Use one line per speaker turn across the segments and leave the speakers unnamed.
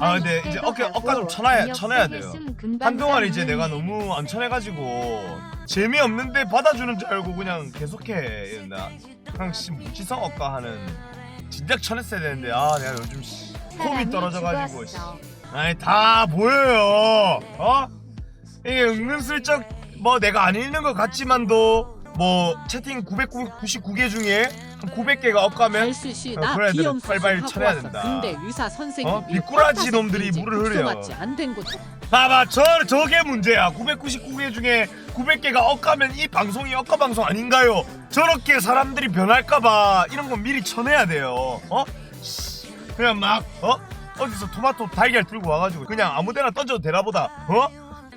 아 근데 이제 어깨 어깨 좀 쳐놔야 쳐놔야 돼요. 한동안 이제 내가 너무 안 쳐내가지고 재미없는데 받아주는 줄 알고 그냥 계속해. 나 그냥 씨 무지성 억까 하는 진작 쳐냈어야 되는데 아 내가 요즘 씨, 폼이 떨어져가지고 씨. 아니 다 보여요. 어? 이게 은근슬쩍 뭐 내가 안 읽는 것 같지만도 뭐 채팅 999개 중에 한 900개가 업가면
달수 씨,
어,
나
그런 애들은
비염
빨리빨리
수술하고
쳐내야
왔어.
된다.
근데 의사 선생님이
어? 미꾸라지 놈들이 물을.
맞지 안된 거죠.
봐봐 저 저게 문제야 999개 중에 900개가 엇가면 이 방송이 엇가 방송 아닌가요 저렇게 사람들이 변할까봐 이런 건 미리 쳐내야 돼요 어? 씨, 그냥 막 어? 어디서 토마토 달걀 들고 와가지고 그냥 아무데나 던져도 되나 보다 어?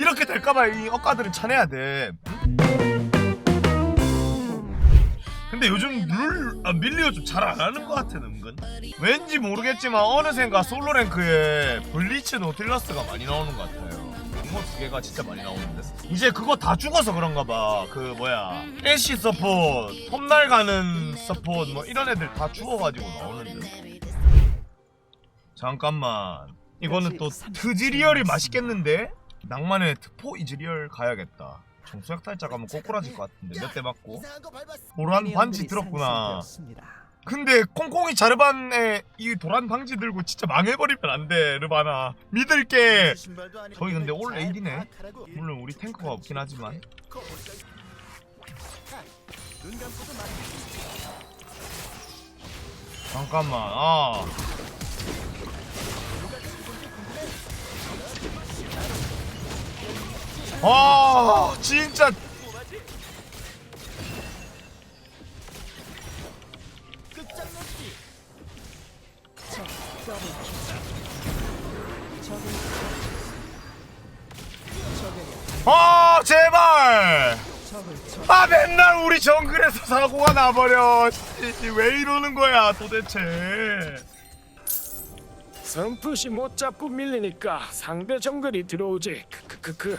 이렇게 될까봐 이 엇가들은 쳐내야 돼 근데 요즘 룰 아, 밀리오 좀 잘 안 하는 것 같아 은근. 왠지 모르겠지만 어느샌가 솔로 랭크에 블리츠 노틸러스가 많이 나오는 것 같아요. 이거 두 개가 진짜 많이 나오는데. 이제 그거 다 죽어서 그런가 봐 그 뭐야. 애쉬 서포트 톱날 가는 서포트 뭐 이런 애들 다 죽어가지고 나오는데. 잠깐만. 이거는 또 트지리얼이 맛있겠는데? 낭만의 트포 이즈리얼 가야겠다 정수약 탈자 가면 꼬꾸라질 것 같은데 몇 대 맞고. 도란 반지 들었구나. 근데 콩콩이 자르반에 이 도란 방지 들고 진짜 망해버리면 안 돼 르바나. 믿을게. 저기 근데 올 AD네. 물론 우리 탱커가 없긴 하지만. 잠깐만 아 아, 진짜 아 제발 아 맨날 우리 정글에서 사고가 나버려 씨, 왜 이러는 거야 도대체
선푸시 못 잡고 밀리니까 상대 정글이 들어오지. 크크크크.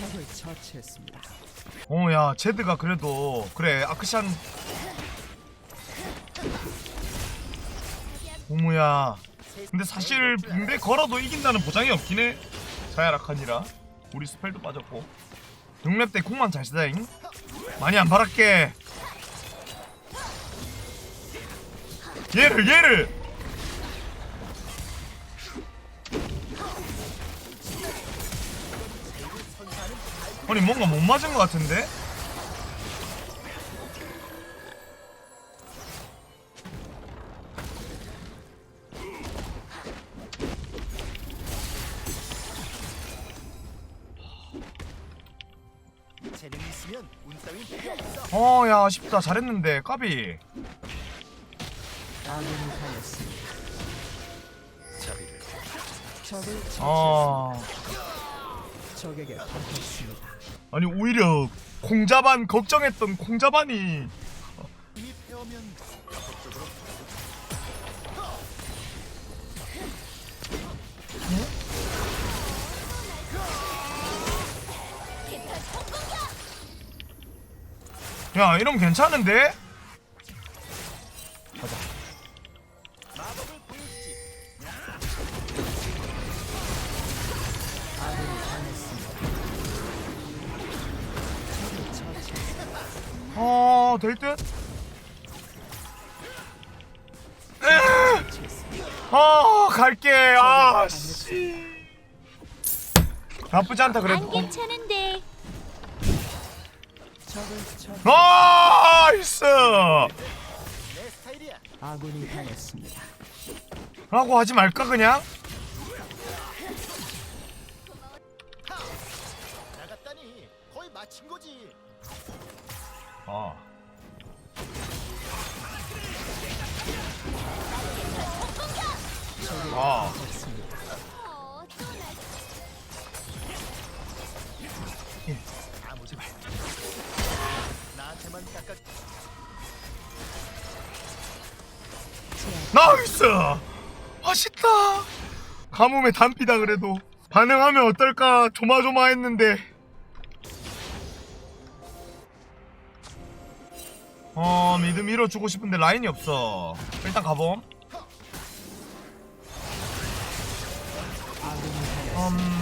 적을 처치했습니다.
어 야 제드가 그래도 그래 아크샨 오무야. 근데 사실 붕대 걸어도 이긴다는 보장이 없긴 해. 자야락하니라. 우리 스펠도 빠졌고. 6렙 때 콩만 잘 쓰다잉. 많이 안 바랄게. 얘를 얘를 아니 뭔가 못 맞은 것 같은데? 어야 아쉽다. 잘했는데 까비.
아 적에게 당했습니다.
아니 오히려 콩자반 걱정했던
패하면 적극적으로
야 이러면 괜찮은데? 어, 될 듯? 아, 갈게. 아, 씨. 나쁘지 않다
안
그래도.
괜찮은데
적을 처치.
나이스.
내 스타일이야.
아군이 당했습니다.
라고 하지 말까 그냥?
나갔다니 거의 마친 거지.
아. 아. 나이스. 맛있다. 가뭄에 단비다 그래도. 반응하면 어떨까 조마조마했는데. 어 미드 밀어주고 싶은데 라인이 없어. 일단 가봄.
음...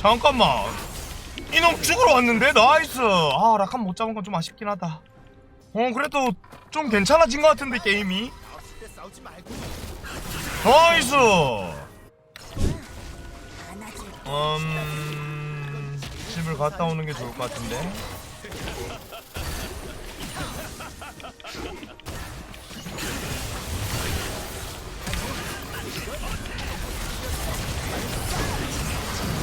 잠깐만. 이놈 죽으러 왔는데 나이스. 아 라칸 못 잡은 건 좀 아쉽긴 하다. 어 그래도 좀 괜찮아진 것 같은데 게임이. 나이스. 음 집을 갔다 오는 게 좋을 것 같은데.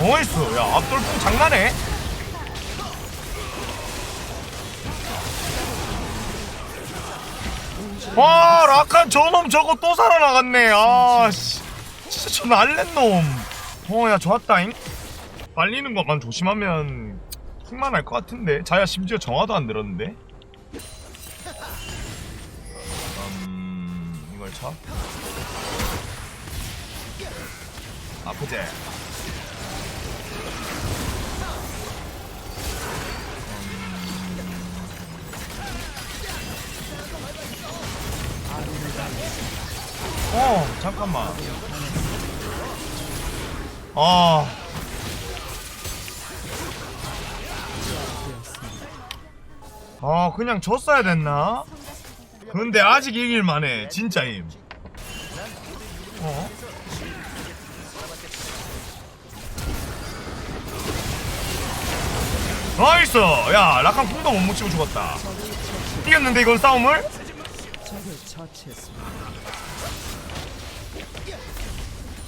나이스. 야 앞돌풍 장난해? 와 라칸 저놈 저거 또 살아나갔네. 아씨. 진짜 저 날랜놈. 어야 좋았다잉. 빨리는 것만 조심하면 킹만 할 것 같은데. 자야 심지어 정화도 안 들었는데. 음 이걸 쳐? 아프지 어 잠깐만 아 아 그냥 졌어야 됐나? 근데 아직 이길만해 진짜임 어? 나이스 야 라칸 궁도 못 묻히고 죽었다 이겼는데 이건 싸움을?
적을 처치했습니다.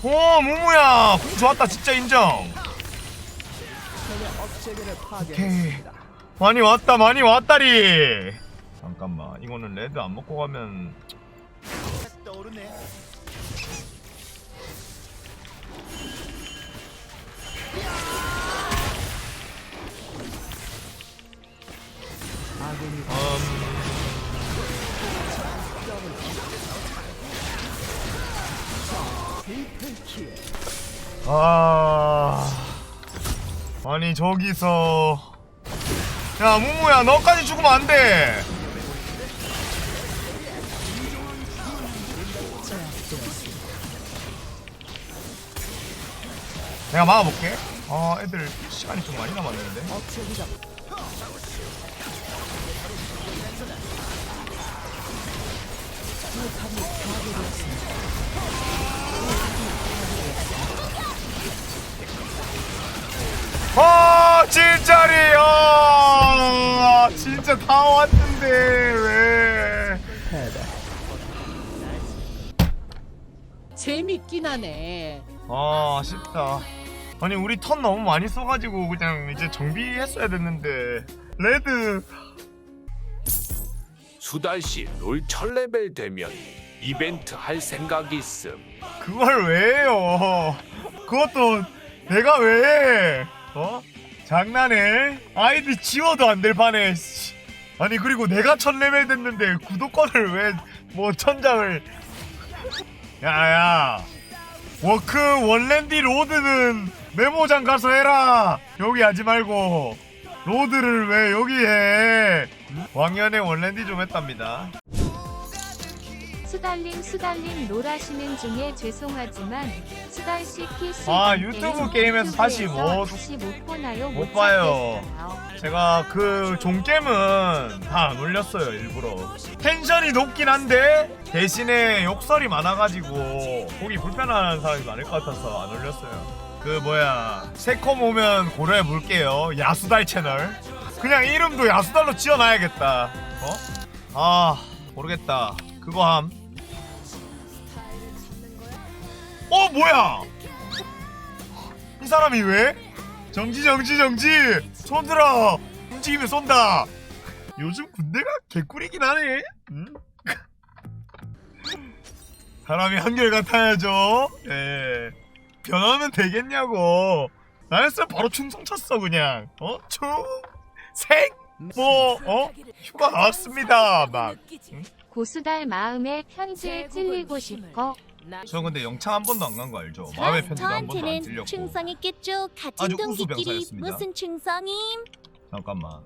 오 무무야 궁 좋았다 진짜 인정
적의 억제기를 파괴했습니다.
많이 왔다 많이 왔다리 잠깐만 이거는 레드 안 먹고 가면
떠오르네.
아군이
음... 아. 아니 저기서. 야 무무야 너까지 죽으면 안돼. 내가 막아볼게. 아 애들 시간이 좀 많이 남았는데 7짜리 어, 진짜 다 왔는데 왜.
재밌긴 하네.
아, 아쉽다. 아니 우리 턴 너무 많이 써가지고 그냥 이제 정비했어야 됐는데. 레드.
수달씨 롤 철레벨 되면 이벤트 할 생각이 있음.
그걸 왜 해요? 그것도 내가 왜 해? 어? 장난해? 아이디 지워도 안 될 판에 씨. 아니 그리고 내가 천 레벨 됐는데 구독권을 왜 뭐 천장을. 야야. 워크 원랜디 로드는 메모장 가서 해라. 여기 하지 말고. 로드를 왜 여기 해? 왕년에 원랜디 좀 했답니다
수달님 수달님 롤하시는 중에 죄송하지만 수달씨 PC
아, 유튜브 게임에서 다시 못-
다시 못 보나요?
못 봐요.
찾겠어요.
제가 그 종겜은 다 안 올렸어요 일부러 텐션이 높긴 한데 대신에 욕설이 많아가지고 보기 불편한 사람이 많을 것 같아서 안 올렸어요 그 뭐야 새콤 오면 고려해 볼게요 야수달 채널 그냥 이름도 야수달로 지어놔야겠다 어? 아 모르겠다 그거 함 어 뭐야? 이 사람이 왜? 정지 정지 정지! 손 들어! 움직이면 쏜다! 요즘 군대가 개꿀이긴 하네. 응? 사람이 한결 같아야죠. 예. 변하면 되겠냐고. 나였으면 바로 충성 쳤어 그냥. 어? 충생 뭐 어? 휴가 나왔습니다 막.
고수달 마음에 편지에 찔리고 싶어.
저 근데 영창 한 번도 안 간 거 알죠? 마음의 편지도 한 번도 안
저한테는
들렸고
충성 있겠죠.
아주
같은 동기끼리
우수병사였습니다.
무슨 충성임?
잠깐만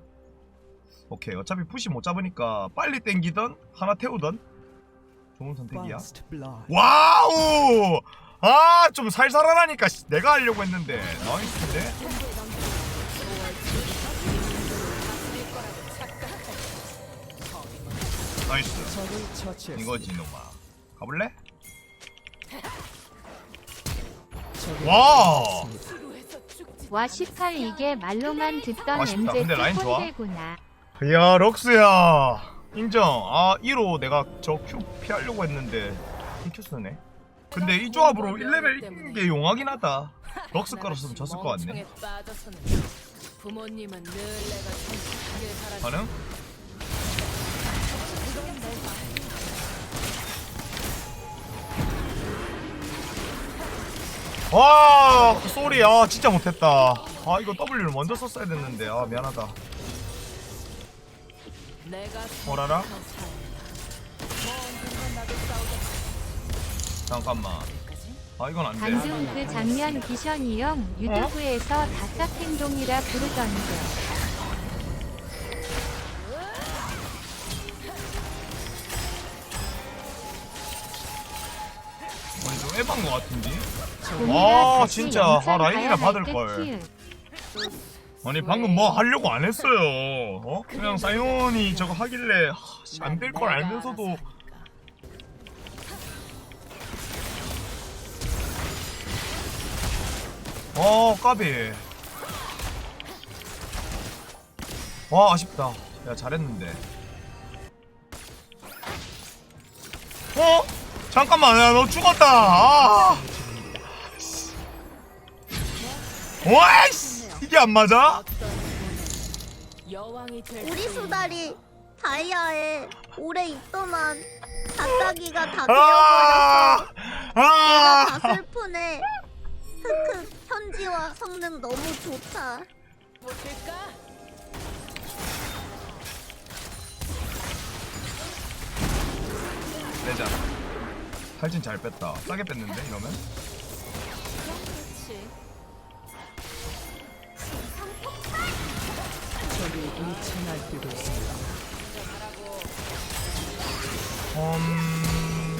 오케이 어차피 푸시 못 잡으니까 빨리 땡기던 하나 태우던 좋은 선택이야. 와우 아 좀 살살하라니까 씨, 내가 하려고 했는데 나이스인데 나이스. 이거지 이놈아 가볼래? 와
와 18 이게 말로만 듣던
아쉽다.
MZ
근데 라인 좋아.
꼰대구나.
야 럭스야 인정 아 1호 내가 저큐 피하려고 했는데 큐 쓰네 근데 이 조합으로 1레벨 이기는 게 용하긴 하다 럭스 깔았으면 졌을 것 같네
부모님은 늘 내가.
가능? 와 쏘리. 아 진짜 못했다. 아 이거 W를 먼저 썼어야 됐는데. 아 미안하다. 뭐라라? 잠깐만. 아 이건 안돼.
방금 그 장면 기션이 형 유튜브에서 다짝 행동이라 부르던데.
아니 좀 에반 거 같은데? 아, 진짜. 아, 라인이나
가야 할
받을
듯
걸.
키읔.
아니 방금 뭐 하려고 안 했어요 어? 그냥 사이온이 저거 하길래 안 될 걸 알면서도 어 까비 와 아쉽다 야 잘했는데 어? 잠깐만 야 너 죽었다 아. 와이씨 이게 안 맞아?
우리 수달이 다이아에 오래 있더만 다짜기가 다
아!
되어버려서 내가 다
아!
슬프네. 크크 편지와 성능 너무 좋다.
내자. 탈진 잘 뺐다. 싸게 뺐는데 이러면?
날뛰고 있습니다.
음...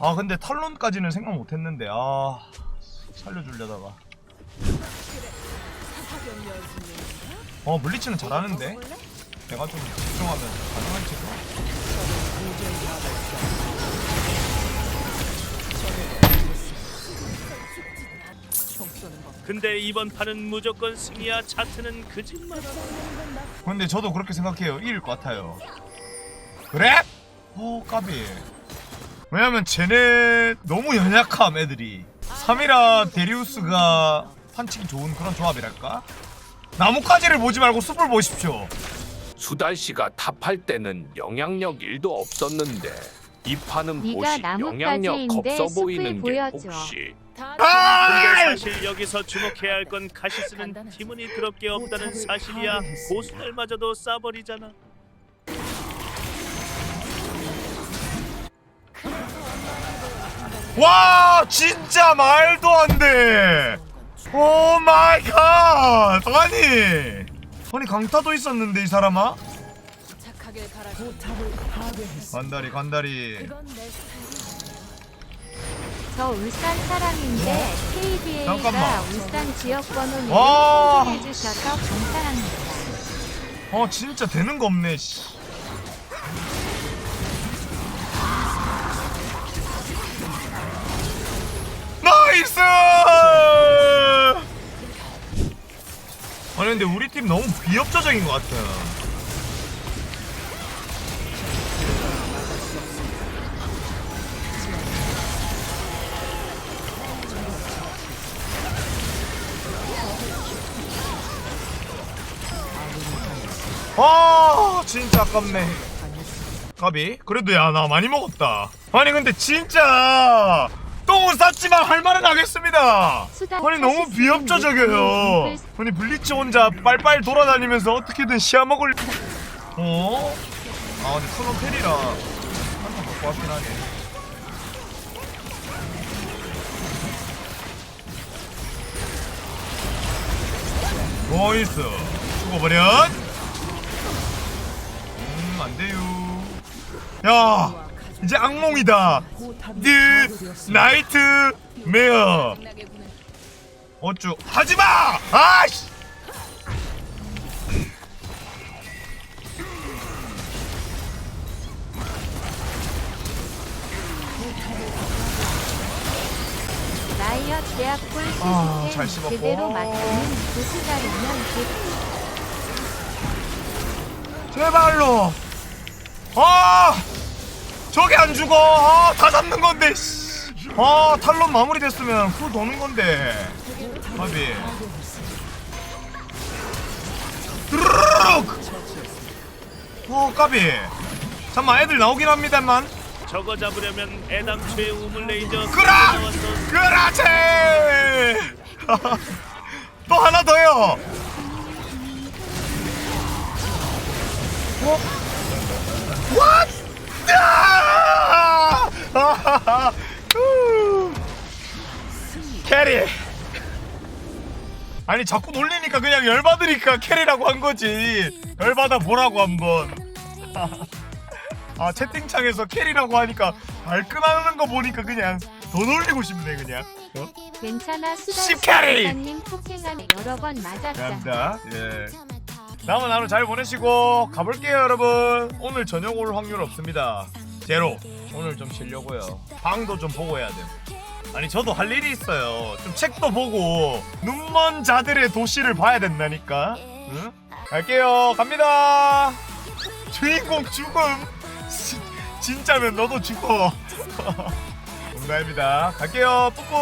아 근데 탈론까지는 생각 못했는데 아 살려주려다가. 어 블리츠는 잘하는데. 내가 좀 집중하면 가능할지도.
근데 이번 판은 무조건 승이야 차트는 거짓말
근데 저도 그렇게 생각해요. 이길 것 같아요. 그래? 오 까비. 왜냐면 쟤네 너무 연약함 애들이. 3이라 데리우스가 판치기 좋은 그런 조합이랄까? 나뭇가지를 보지 말고 숲을 보십시오.
수달 씨가 탑할 때는 영향력 1도 없었는데 이 판은
네가
보시 영향력
나뭇가지인데
없어
숲을
보이는 게
보여줘.
혹시
다
아!
근데 사실 여기서 주목해야 할건 카시스는 팀원이 그렇게 없다는 사실이야 고수들마저도 싸버리잖아
와 진짜 말도 안 돼. 오 마이 갓. 아니. 아니 강타도 있었는데 이 사람아? 간다리 간다리.
그건 내.
저 울산 사람인데 KBA가
잠깐만.
울산 지역 번호를
와.
해주셔서 감사합니다.
어 진짜 되는 거 없네. 씨. 나이스! 아니 근데 우리 팀 너무 비협조적인 것 같아. 아 진짜 아깝네. 가비 그래도 야 나 많이 먹었다 아니 근데 진짜 똥은 쌌지만 할 말은 하겠습니다. 아니 너무 비협조적이에요. 아니 블리츠 혼자 빨빨 돌아다니면서 어떻게든 시야먹을. 어? 아 근데 프로펠이라 한번 갖고 왔긴 하네. 나이스 죽어버렸. 야 이제 악몽이다. 드. 나이트 메어. 어쭈 하지마! 아씨!
라이엇 제약골
아, 잘
시스템
씹었고.
제대로 맞추는 도시가리면
제발로 아 저게 안 죽어. 아, 다 잡는 건데 씨. 아 탈론 마무리 됐으면 후 도는 건데. 바비. 드르륵! 어 까비. 잠만 애들 나오긴 합니다만.
저거 잡으려면 애당초에 우물 레이저
그라! 그렇지 또 하나 더요. 어? What? 아! 캐리 아니 자꾸 놀리니까 그냥 열받으니까 캐리라고 한 거지 열받아 보라고 한번 아 채팅창에서 캐리라고 하니까 발끈하는 거 보니까 그냥 더 놀리고 싶네 그냥 어?
괜찮아 수다
십캐리!
사장님 폭행한 여러 번 맞았다.
감사합니다 예 남은 하루 잘 보내시고 가볼게요 여러분. 오늘 저녁 올 확률 없습니다. 제로. 오늘 좀 쉬려고요. 방도 좀 보고 해야 돼요. 아니 저도 할 일이 있어요. 좀 책도 보고 눈먼 자들의 도시를 봐야 된다니까. 응? 갈게요. 갑니다. 주인공 죽음. 지- 진짜면 너도 죽어. 농담입니다. 갈게요. 뿌뿌